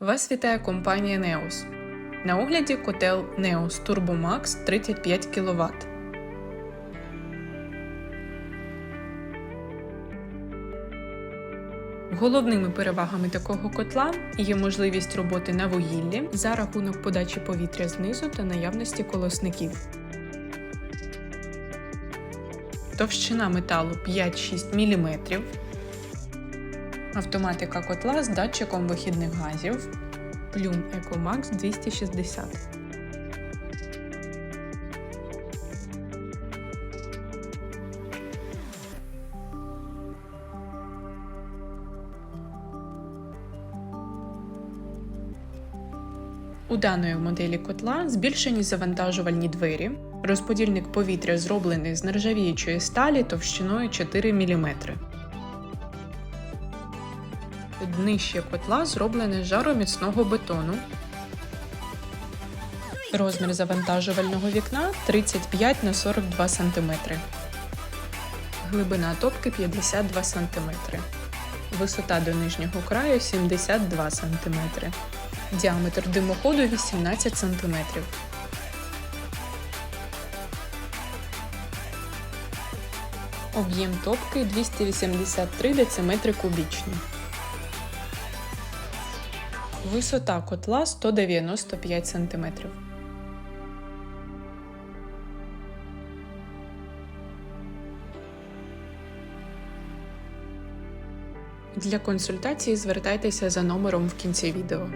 Вас вітає компанія Neos. На огляді котел Neos Turbo Max 35 кВт. Головними перевагами такого котла є можливість роботи на вугіллі за рахунок подачі повітря знизу та наявності колосників. Товщина металу 5-6 мм. Автоматика котла з датчиком вихідних газів. Plum EcoMax 260. У даної моделі котла збільшені завантажувальні двері. Розподільник повітря зроблений з нержавіючої сталі товщиною 4 мм. Днище котла зроблене з жароміцного бетону. Розмір завантажувального вікна 35 на 42 см. Глибина топки 52 см. Висота до нижнього краю 72 см. Діаметр димоходу 18 см. Об'єм топки 283 дециметри кубічні. Висота котла 195 см. Для консультації звертайтеся за номером в кінці відео.